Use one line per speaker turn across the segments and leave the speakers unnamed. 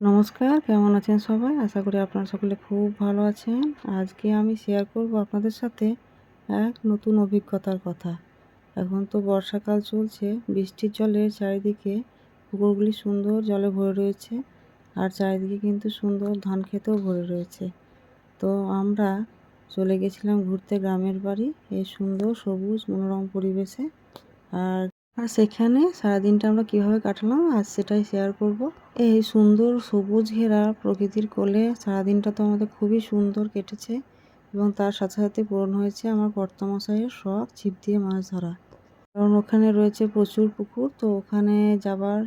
নমস্কার, কেমন আছেন সবাই? আশা করি আপনারা সকলে খুব ভালো আছেন। আজকে আমি শেয়ার করব আপনাদের সাথে এক নতুন অভিজ্ঞতার কথা। এখন তো বর্ষাকাল চলছে, বৃষ্টির জলে চারিদিকে পুকুরগুলি সুন্দর জলে ভরে রয়েছে আর চারিদিকে কিন্তু সুন্দর ধান খেতেও ভরে রয়েছে। তো আমরা চলে গেছিলাম ঘুরতে গ্রামের বাড়ি, এই সুন্দর সবুজ মনোরম পরিবেশে। আর আর সেখানে সারাদিনটা আমরা কীভাবে কাটালাম আজ সেটাই শেয়ার করব। এই সুন্দর সবুজ ঘেরা প্রকৃতির কোলে সারাদিনটা তো আমাদের খুবই সুন্দর কেটেছে এবং তার সাথে সাথে পূরণ হয়েছে আমার কর্তামশাইয়ের শখ ছিপ দিয়ে মাছ ধরা। কারণ ওখানে রয়েছে প্রচুর পুকুর তো ওখানে যাবার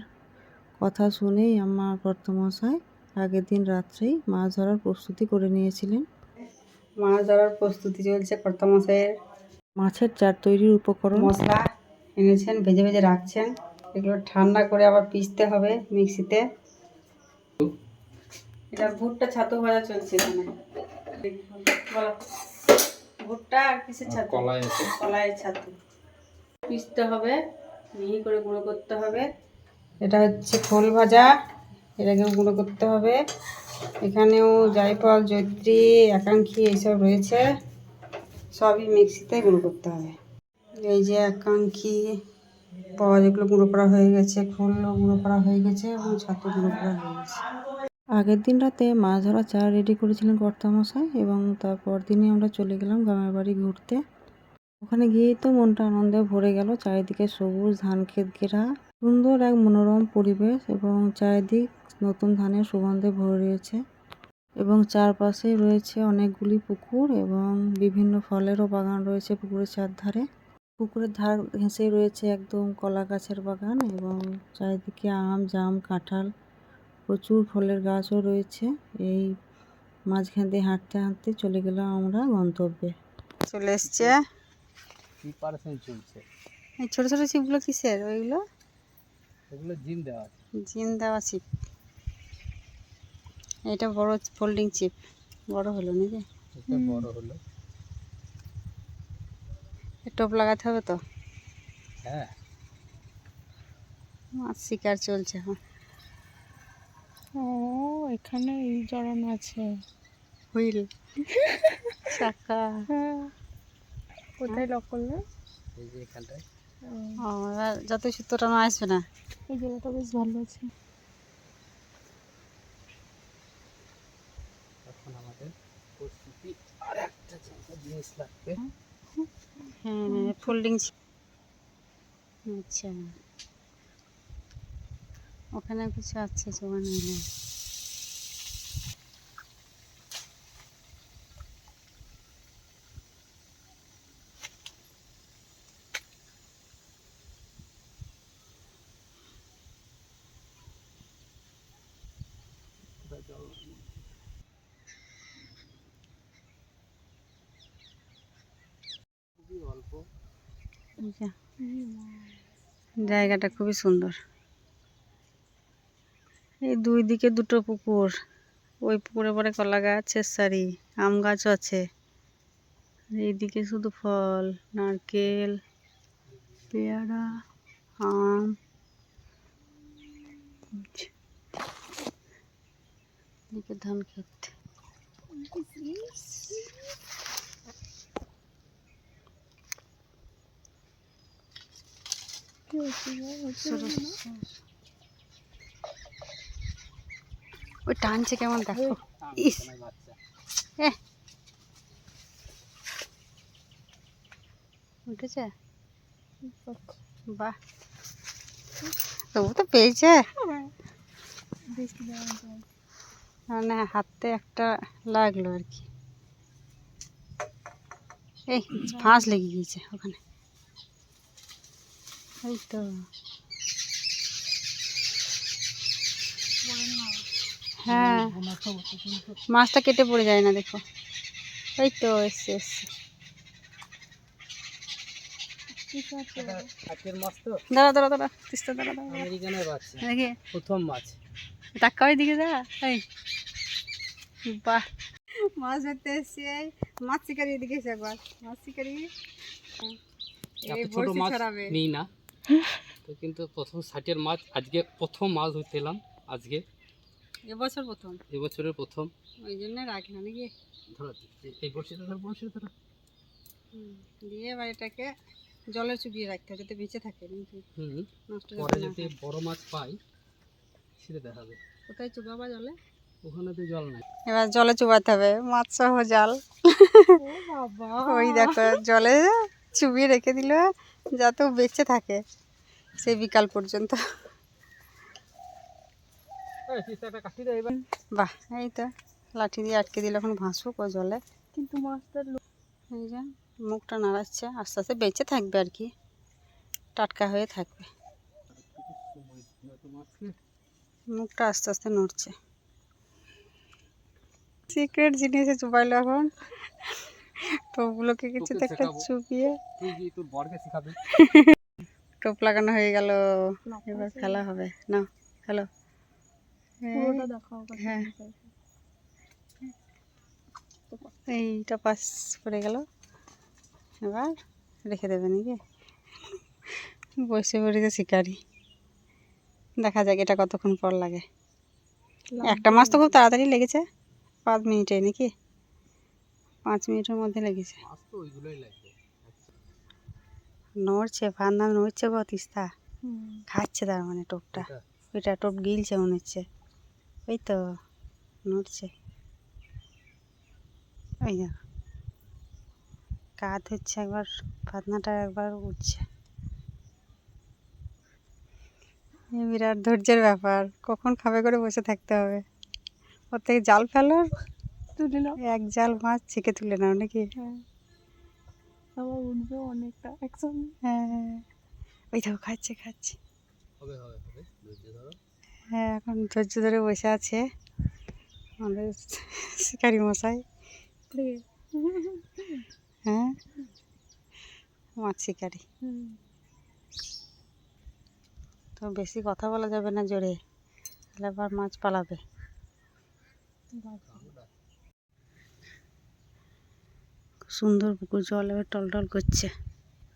কথা শুনেই আমার কর্তামশাই আগের দিন রাত্রেই মাছ ধরার প্রস্তুতি করে নিয়েছিলেন।
মাছ ধরার প্রস্তুতি চলছে কর্তামশাইয়ের।
মাছের চার তৈরির উপকরণ।
মশলা। এনেছেন ভেজে ভেজে রাখছেন। এগুলো ঠান্ডা করে আবার পিষতে হবে মিক্সিতে। এটা ভুট্টা ছাতু ভাজা চলছে এখানে। বলো ভুট্টা আর কিসের ছাতু?
কলাই
কলাইয়ের ছাতু। পিষতে হবে মিহি করে গুঁড়ো করতে হবে। এটা হচ্ছে খোল ভাজা এটাকেও গুঁড়ো করতে হবে। এখানেও জায়ফল জৈত্রী একাঙ্ক্ষী এইসব রয়েছে। সবই মিক্সিতে গুঁড়ো করতে হবে। এই যে একাঙ্ক্ষী পাওয়া যেগুলো গুঁড়ো করা হয়ে গেছে খোলও গুঁড়ো করা হয়ে গেছে এবং ছাতু গুঁড়ো করা হয়ে গেছে।
আগের দিন রাতে মাছ ধরা চা রেডি করেছিলেন কর্তামশাই এবং তারপর দিনই আমরা চলে গেলাম গ্রামের বাড়ি ঘুরতে। ওখানে গিয়েই তো মনটা আনন্দে ভরে গেল, চারিদিকে সবুজ ধান ক্ষেত ঘেরা, সুন্দর এক মনোরম পরিবেশ এবং চারিদিক নতুন ধানের সুগন্ধে ভরে রয়েছে এবং চারপাশে রয়েছে অনেকগুলি পুকুর এবং বিভিন্ন ফলেরও বাগান রয়েছে পুকুরের চারধারে। পুকুরের ধার ঘেঁষে রয়েছে একদম কলা গাছের বাগান এবং চারিদিকে আম জাম কাঁঠাল প্রচুর ফলের গাছও রয়েছে। এই মাঝখান দিয়ে হাঁটতে হাঁটতে চলে গেলাম আমরা গন্তব্যে।
চলে এসছে। এই ছোটো ছোটো ছিপগুলো কিসের? ওইগুলো?
এগুলো জিম দেওয়া
জিন দেওয়া চিপ এটা বড় ফোল্ডিং চিপ বড় হলো নাকি?
এটা বড় হলো।
টোপ লাগাতে হবে তো?
হ্যাঁ।
মাছ শিকার চলছে এখন।
ও এখানে এই জড়ানো আছে।
হুইল। চাকা।
হ্যাঁ। কোথায় লক করলে?
এই যে এখানটায়।
ও। এবার যত সুতোটা না আসবে না।
এই জায়গাটা বেশ ভালো আছে।
এখন আমাদের প্রস্তুতি। আর একটা জিনিস লাগবে।
হ্যাঁ ফোল্ডিং আচ্ছা। ওখানে কিছু আছে জোগানো হলো
খুবই অল্প
এই যে, জায়গাটা খুবই সুন্দর। এই দুই দিকে দুটো পুকুর। ওই পুকুরে পরে কলা গাছ সারি আম গাছও আছে। এইদিকে শুধু ফল, নারকেল, পেয়ারা, আম। ধান ক্ষেত। ওই টানছে কেমন দেখো। ইস। উঠেছে? বাহ। তবু তো পেয়েছে। মানে হাতে একটা লাগল আর কি। এই, ফাঁস লেগে গিয়েছে ওখানে। এই তো। হ্যাঁ। মাছটা কেটে পড়ে যায় না দেখো। এই তো এসছে এসছে।
মাছ
দাঁড়া দাঁড়া দাঁড়া তিস্তা দাঁড়া দাঁড়া।
আমেরিকানের বাচ্চা
দেখি।
প্রথম মাছ।
টাকা ওই দিকে যা। এই। বাহ। মাছ ধরতে এসছি। মাছ শিকারি এদিকে এসে একবার। মাছ শিকারি। এই বড়শি ছড়াবে।
নিই না। তো কিন্তু প্রথম ষাটের মাছ আজকে প্রথম মাছ ধরতে এলাম আজকে।
এবছর প্রথম।
এবছরের প্রথম।
ওই জন্য রাখি না নাকি?
ধরো এই- বড়শিটা ধরো বড়শিটা ধরো।
দিয়ে এবার এটাকে জলে চুবিয়ে রাখতে হবে যাতে বেঁচে থাকে
হুম পরে যদি। বড় মাছ পাই ছেড়ে দেখাবে।
কোথায় চুবাবা জলে?
ওখানে তো জল নাই।
এবার জলে চুবাতে হবে মাছ সহ জাল।
বাবা।
ওই দেখো জলে চুবিয়ে রেখে দিল যাতে ও বেঁচে থাকে সেই বিকাল পর্যন্ত। বাহ এই তো লাঠি দিয়ে আটকে দিল এখন ভাসুক ও জলে।
কিন্তু মাছটার লোক
এই যে মুখটা নাড়াচ্ছে আস্তে আস্তে বেঁচে থাকবে আর কি টাটকা হয়ে থাকবে। মুখটা আস্তে আস্তে নড়ছে। সিক্রেট জিনিসে চুপাইলো এখন। টোপগুলোকে কিছু তো একটা। চুপিয়ে। টোপ লাগানো হয়ে গেল। এবার খেলা হবে। না
পুরোটা দেখাও
হ্যাঁ। এইটা পাস পড়ে গেল। এবার রেখে দেবে নাকি? বসে পড়েছে শিকারি। দেখা যাক এটা কতক্ষণ পর লাগে। একটা মাছ তো খুব তাড়াতাড়ি লেগেছে। পাঁচ মিনিটে নাকি? পাঁচ মিনিটের মধ্যে লেগেছে। নড়ছে ফান্না নড়ছে গো তিস্তা খাচ্ছে তার মানে টোপটা। ওইটা টোপ গিলছে মনে হচ্ছে। ওই তো নড়ছে। ওই দেখো কাত হচ্ছে একবার ফাতনাটা একবার উঠছে। বিরাট ধৈর্যের ব্যাপার। কখন খাবে করে বসে থাকতে হবে? ওর থেকে জাল ফেলো
তুলে নাও।
এক জাল মাছ ছেঁকে তুলে নাও নাকি?
হ্যাঁ। আবার উঠবে অনেকটা একসঙ্গে।
হ্যাঁ ওই দেখো খাচ্ছে খাচ্ছে।
হবে হবে হবে। ধৈর্য ধরো।
হ্যাঁ এখন ধৈর্য ধরে বসে আছে আমাদের শিকারি মশাই। হ্যাঁ মাছ শিকারি। তো বেশি কথা বলা যাবে না জোরে। তাহলে আবার মাছ পালাবে। সুন্দর পুকুর জল এবার টলটল করছে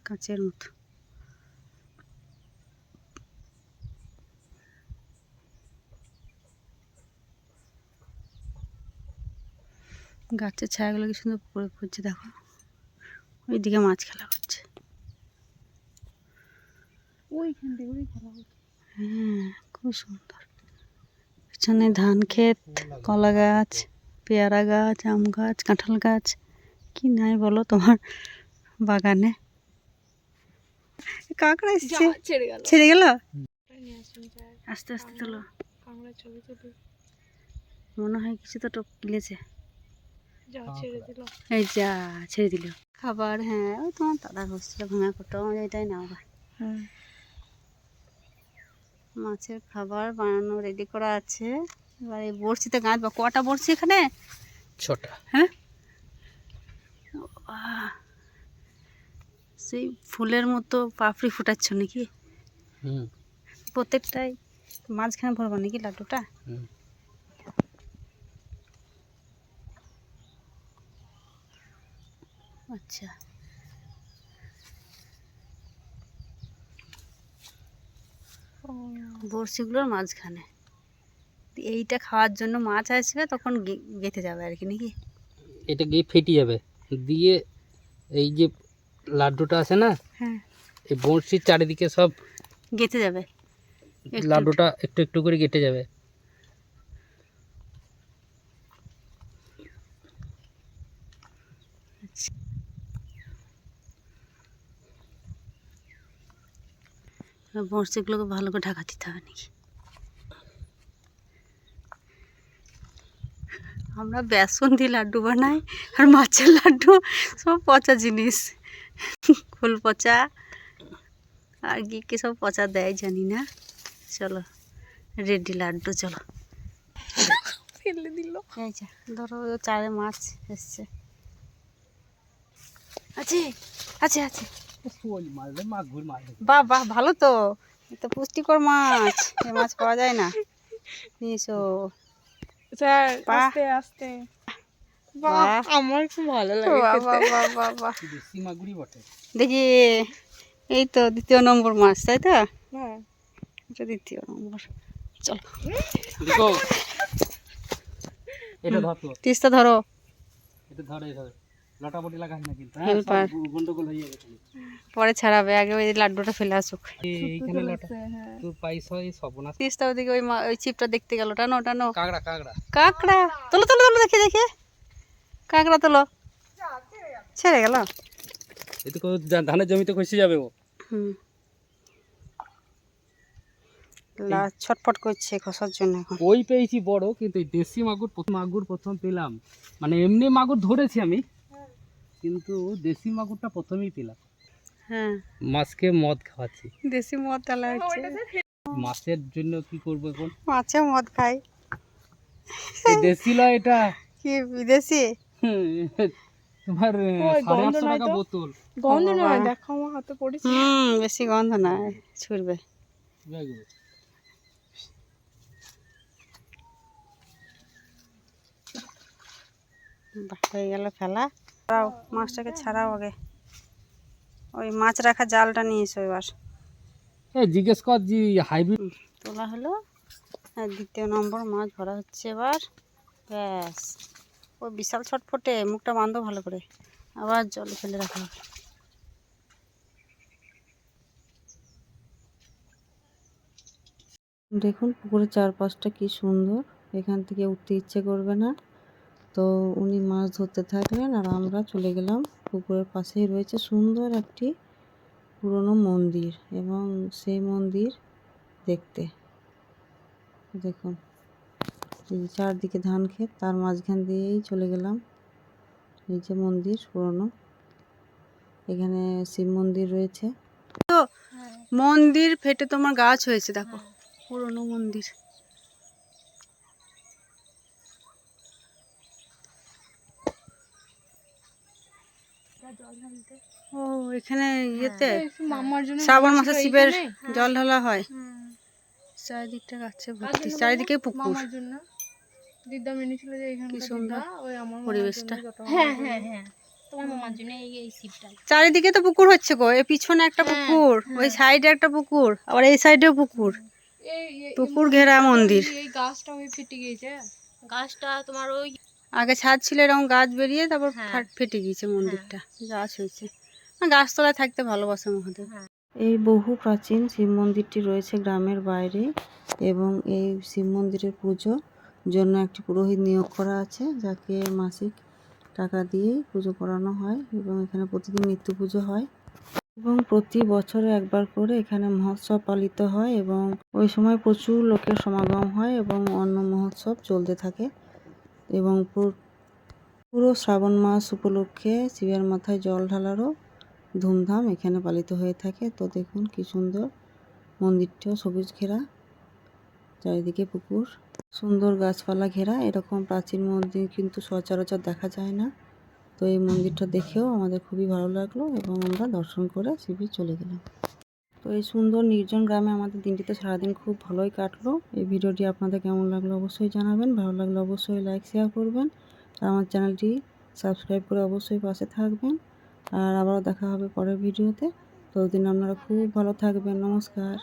কাঁচের মতো। গাছের ছায়াগুলো কি সুন্দর পড়ে পড়ছে দেখো। ওইদিকে মাছ খেলা করছে
ওইখান থেকে খেলা হচ্ছে।
হ্যাঁ খুব সুন্দর। পিছনে ধান ক্ষেত কলা গাছ পেয়ারা গাছ আম গাছ কাঁঠাল গাছ। কি নাই বলো তোমার বাগানে? কাঁকড়া এসছে।
ছেড়ে গেল।
আস্তে আস্তে তোলো।
কাঁকড়া ছবি তুলি।
মনে হয় কিছু তো টোপ গিলেছে।
যা
এই যা ছেড়ে দিল। খাবার হ্যাঁ ওই তোমার দাদা হচ্ছিল ভাঙা কোটো এটাই নাও মাছের খাবার বানানো রেডি করা আছে। এবার এই বড়শিতে গাঁথ বা কটা বড়শি এখানে?
ছটা।
হ্যাঁ! সেই ফুলের মতো পাপড়ি ফুটাচ্ছ নাকি? প্রত্যেকটাই মাঝখানে ভরবো নাকি লাড্ডুটা? আচ্ছা। বড়শিগুলোর মাঝখানে। এইটা খাওয়ার জন্য মাছ আসবে তখন গেঁথে যাবে আর কি নাকি?
এটা গিয়ে ফেটে যাবে। দিয়ে এই যে লাড্ডুটা আছে না
হ্যাঁ।
এই বড়শির চারিদিকে সব
গেঁথে যাবে।
লাড্ডুটা একটু একটু করে কেটে যাবে।
আর বড়শিগুলোকে ভালো করে ঢাকা দিতে হবে নাকি? আমরা বেসন দিয়ে লাড্ডু বানাই আর মাছের লাড্ডু সব পচা জিনিস। ফুল পচা। আর কি কি সব পচা দেয় জানি না। চলো রেডি লাড্ডু চলো।
ফেলে দিল।
ধরো চারে মাছ এসছে। আছে আছে আছে। বাহ বাহ ভালো তো। তো পুষ্টিকর মাছ। এ মাছ পাওয়া যায় না। নিয়ে এসো।
স্যার
বাহ।
আস্তে আস্তে। বাহ।
বাহ।
আমার খুব ভালো লাগে
বাহ,
খেতে।
বাহ, বাহ, বাহ, বাহ।
দেশি মাগুরই বটে?
দেখি এই তো দ্বিতীয় নম্বর মাছ তাই তো?
হ্যাঁ।
এটা দ্বিতীয় নম্বর। চলো।
দেখো এটা ধর। তো
তিস্তা ধরো
এটা ধর। এইভাবে লাগাস না কিন্তু
Helper.
গন্ডগোল হয়ে যাবে
পরে ছাড়াবে আগে ওই লাড্ডুটা ফেলে আসুক।
এই- এইখানে লটা। তোর পাইস হয় সর্বনাশ
তিস্তা ওদিকে ওই মা- ওই চিপটা দেখতে গেল টানো টানো।
কাকড়া কাকড়া।
কাঁকড়া। তোলো তোলো তোলো দেখে দেখে। কাঁকড়া তোলো। ছেড়ে গেল।
এতে ধা- ধানের জমিতে খসে যাবে ও।
হুম। লা ছটফট করছে খসার জন্য এখন।
ওই পেয়েছি বড় কিন্তু এই দেশি মাগুর প্রথম মাগুর প্রথম পেলাম। মানে এমনি মাগুর ধরেছি আমি কিন্তু দেশি মাগুরটা প্রথমেই পেলাম।
হ্যাঁ।
মাছকে মদ খাওয়াচ্ছি।
দেশি মদ ডালা হচ্ছে।
মাছের জন্য কি করব এখন?
মাছে মদ খাই।
দেশি লয় এটা?
কি বিদেশি?
তোমার সাড়ে আটশো টাকা বোতল।
গন্ধ নয় দেখো আমার হাতে পড়েছে।
হুম বেশি গন্ধ নাই ছুটবে।
দেখো।
হয়ে গেল ফেলা। ছাড়াও মাছটাকে ছাড়াও আগে। ওই মাছ রাখা জালটা নিয়ে এসো এবার।
এই জিজ্ঞেস কর যে হাইব্রিড
তোলা হলো। আর দ্বিতীয় নম্বর মাছ ধরা হচ্ছে এবার। ব্যাস। ও বিশাল ছটফটে মুখটা বাঁধো ভালো করে। আবার জলে ফেলে রাখা। হবে দেখুন পুকুরের চারপাশটা কি সুন্দর। এখান থেকে উঠতে ইচ্ছে করবে না। তো উনি মাছ ধরতে থাকলেন আর আমরা চলে গেলাম পুকুরের পাশেই রয়েছে সুন্দর একটি পুরনো মন্দির এবং সেই মন্দির দেখতে। দেখুন চারদিকে ধান ক্ষেত, তার মাঝখান দিয়েই চলে গেলাম। এই যে মন্দির পুরনো, এখানে শিব মন্দির রয়েছে। তো মন্দির ফেটে তোমার গাছ হয়েছে, দেখো। পুরনো মন্দির। ও এখানে ইয়েতে শ্রাবণ মাসে শিবের জল ঢালা হয়। চারিদিকটা গাছে ভর্তি চারিদিকে পুকুর।
মামার জন্য। দিদা যে এখানে
কি সুন্দর পরিবেশটা।
হ্যাঁ হ্যাঁ হ্যাঁ। তোমার মামার জন্য এই এই শিবটাই।
চারিদিকে তো পুকুর হচ্ছে গো এই পিছনে একটা পুকুর ওই সাইডে একটা পুকুর আবার এই সাইডেও পুকুর। পুকুর ঘেরা মন্দির।
এই গাছটা ওই ফেটে গিয়েছে। গাছটা তোমার ওই
আগে ছাদ ছিল এরকম গাছ বেরিয়ে তারপর ফাট ফেটে গিয়েছে মন্দিরটা। গাছ হয়েছে। না, গাছতলায় থাকতে ভালোবাসে মহাদেব এই বহু প্রাচীন শিব মন্দিরটি রয়েছে গ্রামের বাইরে এবং এই শিব মন্দিরের পুজো জন্য একটি পুরোহিত নিয়োগ করা আছে যাকে মাসিক টাকা দিয়েই পুজো করানো হয় এবং এখানে প্রতিদিন নিত্য পুজো হয়। এবং প্রতি বছরে একবার করে এখানে মহোৎসব পালিত হয় এবং ওই সময় প্রচুর লোকের সমাগম হয় এবং অন্য মহোৎসব চলতে থাকে। এবং পুরো- শ্রাবণ মাস উপলক্ষে শিবের মাথায় জল ঢালারও ধুমধাম এখানে পালিত হয়ে থাকে। তো দেখুন কি সুন্দর মন্দিরটিও সবুজ ঘেরা, চারিদিকে পুকুর, সুন্দর গাছপালা ঘেরা। এরকম প্রাচীন মন্দির কিন্তু সচরাচর দেখা যায় না। তো এই মন্দিরটা দেখেও আমাদের খুবই ভালো লাগল এবং আমরা দর্শন করে শিবির চলে গেলাম। তো এই সুন্দর নির্জন গ্রামে আমাদের দিনটিতে সারাদিন খুব ভালোই কাটলো। এই ভিডিওটি আপনাদের কেমন লাগল অবশ্যই জানাবেন। ভালো লাগলে অবশ্যই লাইক শেয়ার করবেন। আর আমার চ্যানেলটি সাবস্ক্রাইব করে অবশ্যই পাশে থাকবেন। আর আবারও দেখা হবে পরের ভিডিওতে। ততদিন আপনারা খুব ভালো থাকবেন। নমস্কার।